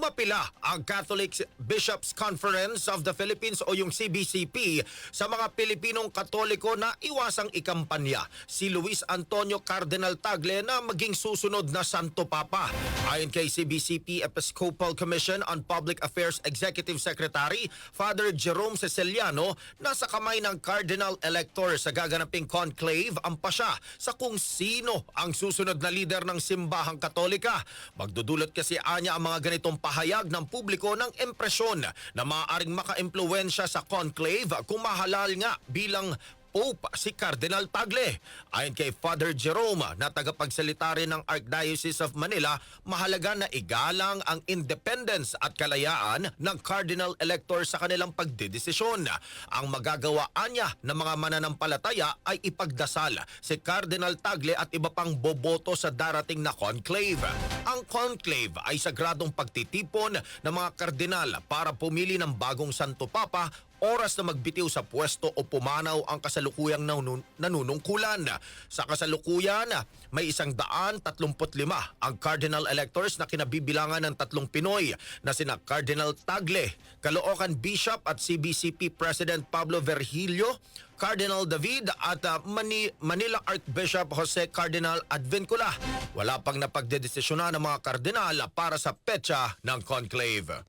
Umapila ang Catholic Bishops Conference of the Philippines o yung CBCP sa mga Pilipinong Katoliko na iwasang ikampanya si Luis Antonio Cardinal Tagle na maging susunod na Santo Papa. Ayon kay CBCP Episcopal Commission on Public Affairs Executive Secretary Father Jerome Ceciliano, nasa kamay ng Cardinal Elector sa gaganaping conclave ang pasya sa kung sino ang susunod na lider ng simbahang katolika. Magdudulot kasi anya ang mga ganitong pahayag ng publiko ng impresyon na maaaring maka-impluensya sa conclave kung mahalal nga bilang Pope si Cardinal Tagle. Ayon kay Father Jerome na tagapagsalita rin ng Archdiocese of Manila, mahalaga na igalang ang independence at kalayaan ng Cardinal Elector sa kanilang pagdedesisyon. Ang magagawaan niya ng mga mananampalataya ay ipagdasal si Cardinal Tagle at iba pang boboto sa darating na conclave. Ang conclave ay sagradong pagtitipon ng mga kardinal para pumili ng bagong Santo Papa oras na magbitiw sa pwesto o pumanaw ang kasalukuyang nanun- nanunungkulan. Sa kasalukuyan, may isang daan tatlumput lima ang cardinal electors na kinabibilangan ng tatlong Pinoy na sina Cardinal Tagle, Caloocan Bishop at CBCP President Pablo Vergilio, Cardinal David at uh, Mani- Manila Archbishop Jose Cardinal Advincula. Wala pang napagdedesisyonan ng mga kardinal para sa petsa ng conclave.